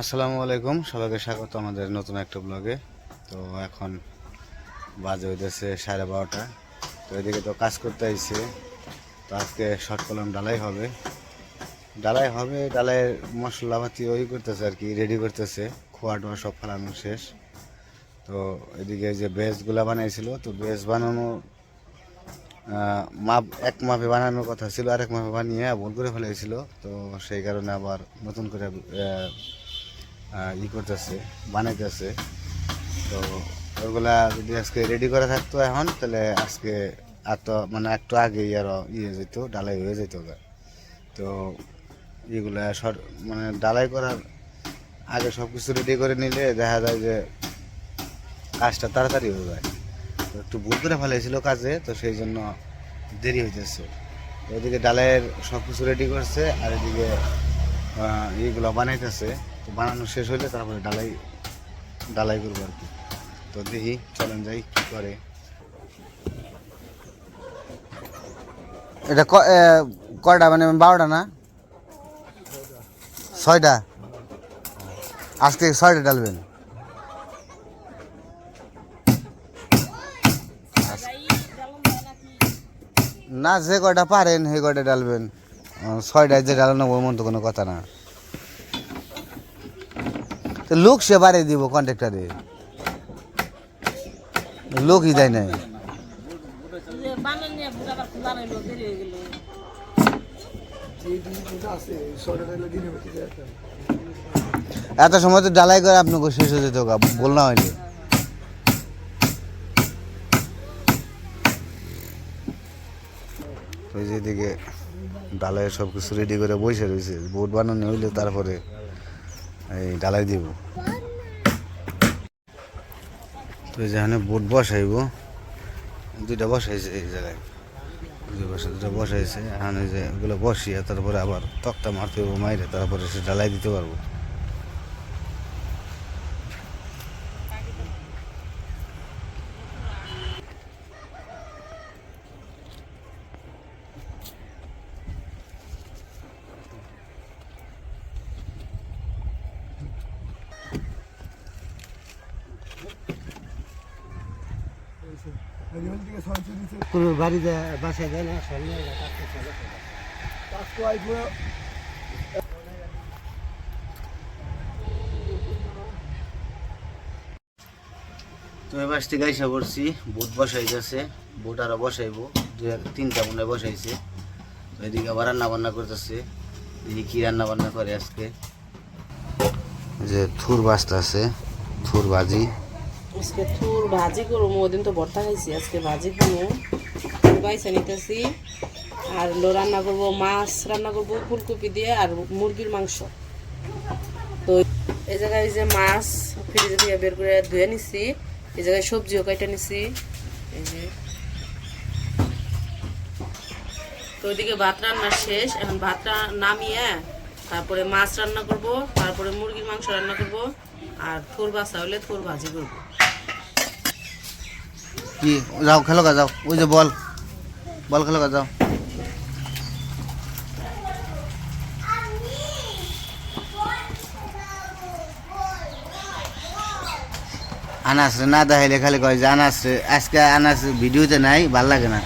আসসালামু আলাইকুম। সবাইকে স্বাগত আমাদের নতুন একটা ব্লগে। তো এখন বাজে হইতেছে সাড়ে বারোটা। তো এদিকে তো কাজ করতে আইছে। তো আজকে শর্ট কলম ডালাই হবে। ডালাই হবে, ডালাইয়ের মশলাপাতি ওই করতেছে আর কি রেডি করতেছে। খোয়া টোয়া সব ফেলানো শেষ। তো এদিকে যে বেসগুলা বানাইছিল, তো বেস বানানো মাপ, এক মাপে বানানোর কথা ছিল, আরেক মাপে বানিয়ে ভুল করে ফেলেছিল তো সেই কারণে আবার নতুন করে ই করতেছে বানাইতেছে। তো ওগুলা যদি আজকে রেডি করা থাকতো এখন তাহলে আজকে আর তো মানে একটু আগেই আরও ইয়ে যেত ডালাই হয়ে যেত গা। তো এগুলা সর মানে ডালাই করার আগে সব কিছু রেডি করে নিলে দেখা যায় যে কাজটা তাড়াতাড়ি হয়ে যায়। তো একটু ভুল করে ফেলেছিল কাজে তো সেই জন্য দেরি হইতেছে। ওইদিকে ডালাইয়ের সব কিছু রেডি করছে আর এদিকে আহ, এইগুলো বানাইতেছে। বানানো শেষ হলে তারপরে ডালাই ডালাই করব আর কি। তো দেখি, চলেন যাই, কি করে। এটা কয়টা? মানে বারোটা না? ছয়টা? আজকে ছয়টা ডালবেন। না, যে কয়টা পারেন, সেই কয়টা ডালবেন। ছয়টায় যে ডালানো ওর তো কোনো কথা না। লোক সে বাড়িয়ে দিব কন্ট্রাক্টারে লোকই দেয় নাই। বুড়া এত সময় তো ডালাই করে আপনাকে শেষ হয়ে যেত বল না হইলে ওই যে এদিকে ডালাই সব কিছু রেডি করে বসে রয়েছে বোট বানানো হইলে তারপরে। এই ডালাই দিব। তো যেখানে বোট বসাইব। দুইটা বসাইছে এই জায়গায়। দুই বসে দুটো বসাইছে। এখানে যে এগুলো বসিয়ে তারপরে আবার তক্তা মারতে পারব মাইরে তারপরে সে ডালাই দিতে পারব। কোনো বাড়িতে বাসায় যায় না সন্ধ্যা তো এবার থেকে আইসা পড়ছি বুট বসাইতেছে বুট আরও বসাইবো। দু এক তিনটা মনে বসাইছে। এদিকে আবার রান্না বান্না করতেছে। দেখি কি রান্না বান্না করে আজকে। যে থুর বাস্তা আছে থুর ভাজি। আজকে থুর ভাজি করব, ওদিন তো ভর্তা খাইছি, আজকে ভাজি খাব বাইসা নিতেছি, আর হলো রান্না করব, মাছ রান্না করব, ফুলকপি দিয়ে আর মুরগির মাংস। তো এই জায়গায় যে মাছ ফ্রিজে থেকে বের করে ধুয়ে নিছি, এই জায়গায় সবজিও কেটে নিছি, এই যে। তো ওইদিকে ভাত রান্না শেষ, এখন ভাতটা নামিয়ে তারপরে মাছ রান্না করব, তারপরে মুরগির মাংস রান্না করব, আর থোর বাসা হলে থোর ভাজি করব। কি, যাও খেলো যাও। ওই যে বল। বল খেলো যাও। আনাস না দেখাইলে খালি কয় যে আনাস আজকে আনাস ভিডিওতে নাই, ভালো লাগে না।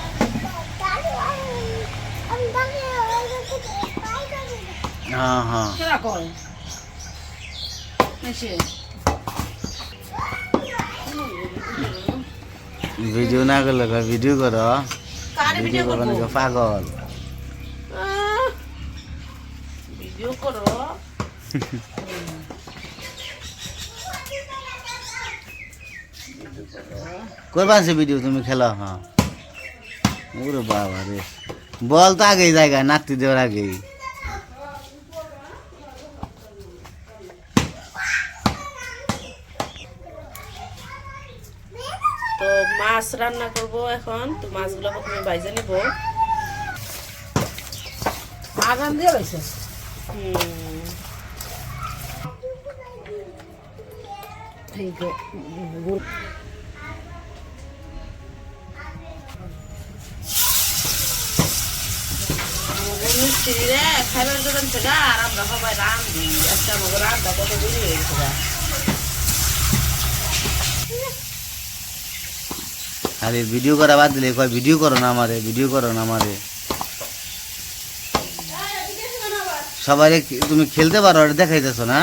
হ্যাঁ হ্যাঁ ভিডিও না করলে ভিডিও করো? ভিডিও করব? করব পাগল? ভিডিও করো। করবা সে ভিডিও? তুমি খেলো হ্যাঁ। ওরে বাবা রে বল তো আগেই জায়গায় নাতি দেওয়ার আগেই তো মাছ রান্না করব এখন। তো মাছগুলো প্রথমে বাইজে নিব। আগান দিয়ে রয়েছে মিস্ত্রি রে খাইবার দোকান থেকে আর আমরা সবাই রান্ধি আজকে আমাকে রান্না কত দেরি হয়ে গেছে গা। খালি ভিডিও করা বাদ দিলে কয় ভিডিও করো না আমারে ভিডিও করো না আমারে। সবাই তুমি খেলতে পারো আর দেখাইতেছো না?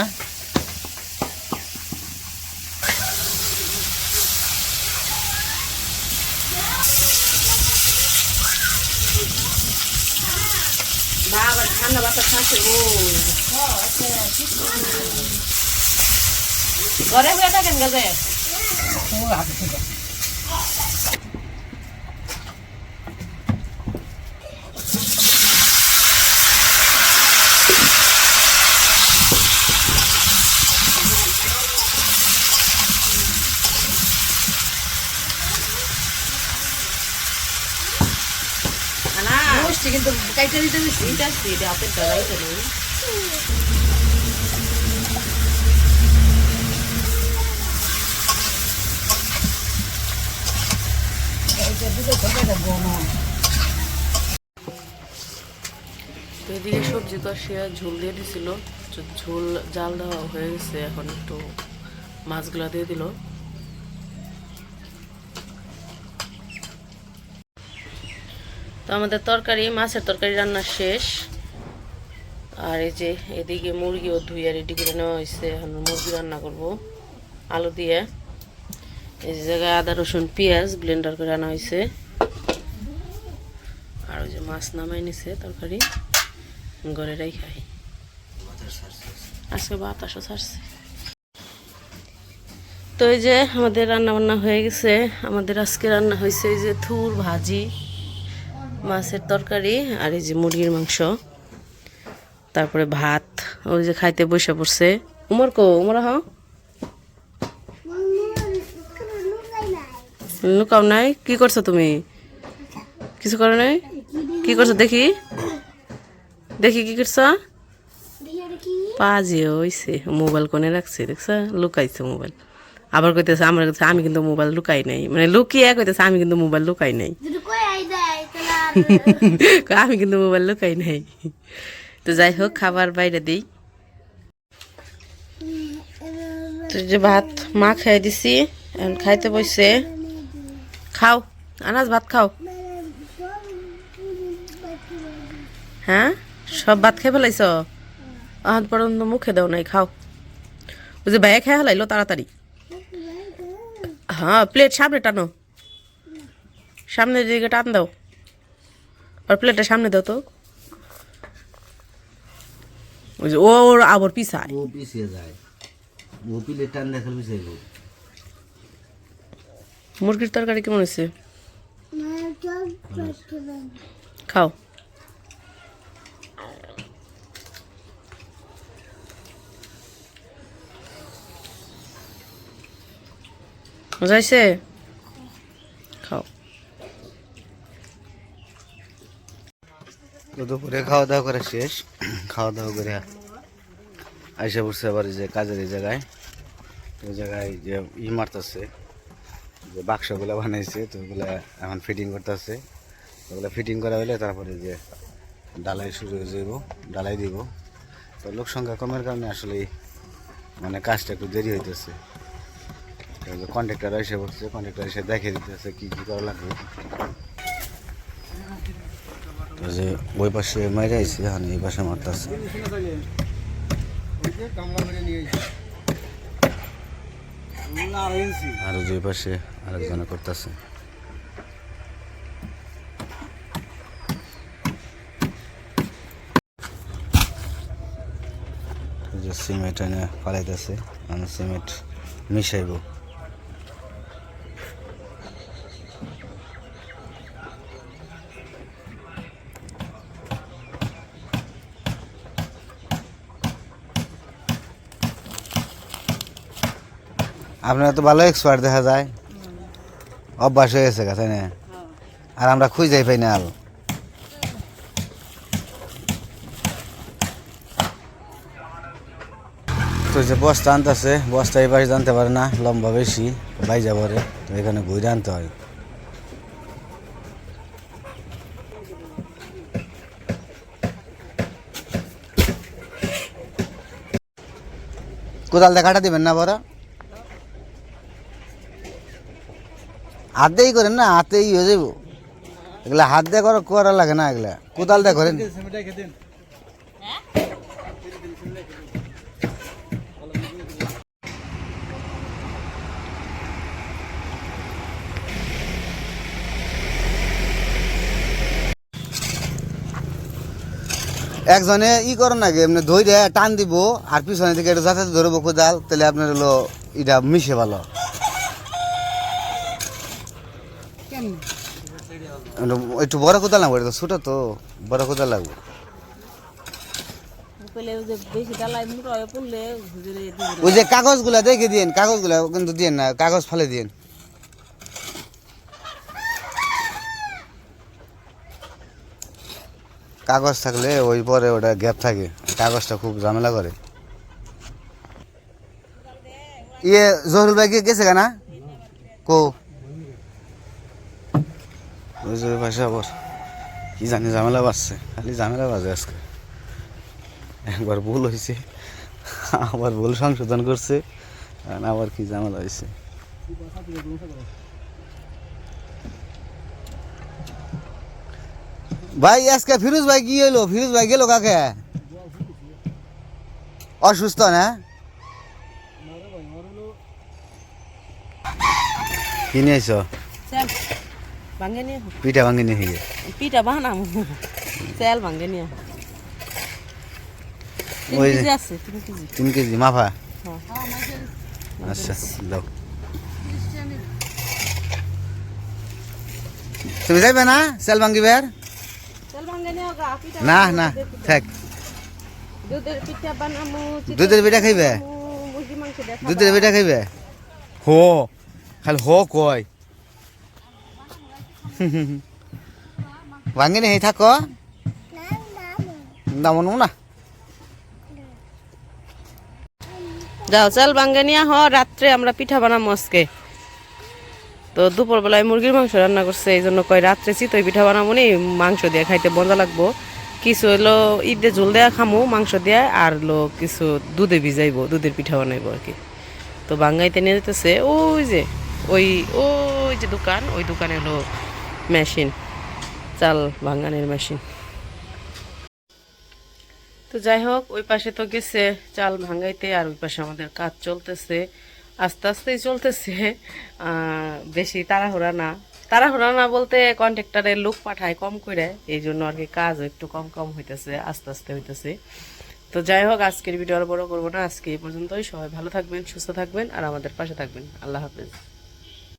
ঘরে বসে থাকেন গাছে না মিষ্টি কাইতে দিতে বেশি এটা আসছে হাতের তো নেই তো এদিকে সবজি তো সে ঝোল দিয়ে দিছিল। ঝোল জাল দেওয়া হয়ে গেছে, এখন একটু মাছগুলা দিয়ে দিল। তো আমাদের তরকারি, মাছের তরকারি রান্না শেষ। আর এই যে এদিকে মুরগিও ধুইয়া রেডি করে নেওয়া হয়েছে এখন মুরগি রান্না করব, আলু দিয়ে। এই জায়গায় আদা, রসুন, পেঁয়াজ ব্লেন্ডার করে আনা হয়েছে আর ওই যে মাছ নামাই নিছে তরকারি, ঘরে খাই আজকে বাতাসও ছাড়ছে। তো এই যে আমাদের রান্না বান্না হয়ে গেছে। আমাদের আজকে রান্না হয়েছে এই যে থুর ভাজি। মাছের তরকারি আর এই যে মুরগির মাংস। তারপরে ভাত, ওই যে খাইতে বসে পড়ছে। উমর কো, উমর হ লুকাও নাই? কি করছ তুমি? কিছু করো নাই? কি করছ দেখি? দেখি কি করছ? পাজি হইছে, মোবাইল কোনে রাখছে, দেখছ? লুকাইছে মোবাইল। আবার কইতেছে, আমার কাছে, আমি কিন্তু মোবাইল লুকাই নাই। মানে লুকিয়ে কইতেছে, আমি কিন্তু মোবাইল লুকাই নাই। আমি কিন্তু মোবাইল লুকাই নাই। তো যাই হোক, খাবার বাইরে দিই। তো যে ভাত মা খাই দিছি খাইতে বসছে খাও, আনাজ ভাত খাও। হ্যাঁ? সব ভাত খেয়ে ফেলাইছ? আহাত পর্যন্ত মুখে দাও নাই, খাও। ওই যে ভাইয়া খেয়ে ফেলাইলো, তাড়াতাড়ি। হ্যাঁ প্লেট সামনে টানো। সামনের দিকে টান দাও। আর প্লেটটা সামনে দাও তো। ওই যে ওর আবার পিছায়। ও পিছিয়ে যায়। ও পিলে টান দেখাল পিছিয়ে মুরগির তরকারি কেমন হয়েছে? খাও। মজা হয়েছে? খাও। তো দুপুরে খাওয়া দাওয়া করে শেষ। খাওয়া দাওয়া করে আইসা পড়ছে আবার যে কাজের এই জায়গায়। ওই জায়গায় যে ই মারতেছে, যে বাক্সগুলো বানাইছে, তো ওগুলো এখন ফিটিং করতেছে। ওগুলো ফিটিং করা হলে তারপরে যে ডালাই শুরু হয়ে যাব ডালাই দিব। তো লোক সংখ্যা কমের কারণে আসলে মানে কাজটা একটু দেরি হইতেছে। কন্ট্রাক্টর এসে পড়ছে কন্ট্রাক্টর এসে দেখে দিতেছে কী কী করা লাগবে। যে ওই পাশে মাইরে আইছে এখন এই পাশে মারতেছে আর যে পাশে আরেকজনে করতেছে। যে সিমেন্ট এনে ফালাইতেছে আমি সিমেন্ট মিশাইব। আপনারা তো ভালো এক্সপার্ট দেখা যায়। অভ্যাস হয়ে গেছে কাছে না? আর আমরা খুঁজাই পাই না আল তো যে বস্তা আনতেছে, বস্তা এই জানতে পারে না, লম্বা বেশি, বাইজা পরে, তো এখানে ঘুরে আনতে হয়। কোদাল দেখাটা দিবেন না বড়? হাত দিয়েই করেন না, হাতেই হয়ে যাব এগুলা হাত দিয়ে করো করা লাগে না এগুলা। কোদাল দিয়ে করেন। একজনে ই করেন নাকি এমনি ধৈরে টান দিব, আর পিছনে থেকে একটু যাতে ধরবো কোদাল, তাহলে আপনার হলো এটা মিশে ভালো। একটু- বড় কোদাল লাগবে এটা তো ছোটো তো বড় কোদাল লাগবে। ওই যে কাগজগুলা দেখে দিন কাগজগুলা কিন্তু দিন না কাগজ ফেলে দিন কাগজ থাকলে ওই পরে ওটা গ্যাপ থাকে কাগজটা খুব ঝামেলা করে। ইয়ে জহুরুল ভাই গেছে কেনা কো? ওই যে আবার কি জানি ঝামেলা বাজছে, খালি ঝামেলা বাজে আজকে। একবার ভুল হয়েছে, আবার ভুল সংশোধন করছে আবার কি ঝামেলা হয়েছে। ভাই, আজকে ফিরোজ ভাই কি হইল? ফিরোজ ভাই গেল কাকে? অসুস্থ না? কি আহ। পিঠা ভাঙি নিয়ে গিয়ে পিঠা বানাম। চাল। তিন ওই কেজি আছে তিন কেজি। মাফা? হ্যাঁ। আচ্ছা দাও। তুমি যাইবে না আর চাল গা পিঠা না না। থাক। দুধের পিঠা খাইবে? দুধের পিঠা খাইবে? হো খালি হো কয়। ভাঙ্গি নেই থাকো দাম না যাও চাল ভাঙ্গে নিয়ে হ রাত্রে আমরা পিঠা বানাবো আজকে তো দুপুরবেলায় মুরগির মাংস রান্না করছে এই জন্য কয় রাত্রে চিতই পিঠা বানাবো নি মাংস দিয়ে খাইতে মজা লাগবো কিছু হলো ঈদে ঝোল দেয়া খামু মাংস দিয়ে আর হলো কিছু দুধে ভিজাইবো দুধের পিঠা বানাইবো আর কি তো বাঙ্গাইতে নিয়ে যেতেছে ওই যে ওই ওই যে দোকান ওই দোকানে হলো মেশিন, চাল ভাঙ্গানের মেশিন। তো যাই হোক, ওই পাশে তো গেছে চাল ভাঙাইতে আর ওই পাশে আমাদের কাজ চলতেছে। আস্তে আস্তেই চলতেছে বেশি তাড়াহুড়া না। তাড়াহুড়া না বলতে কন্ট্রাক্টরের লোক পাঠায় কম করে, এই জন্য আর কি কাজ একটু কম কম হইতেছে, আস্তে আস্তে হইতেছে। তো যাই হোক, আজকের ভিডিও আর বড় করব না, আজকে এই পর্যন্তই। সবাই ভালো থাকবেন, সুস্থ থাকবেন, আর আমাদের পাশে থাকবেন। আল্লাহ হাফেজ।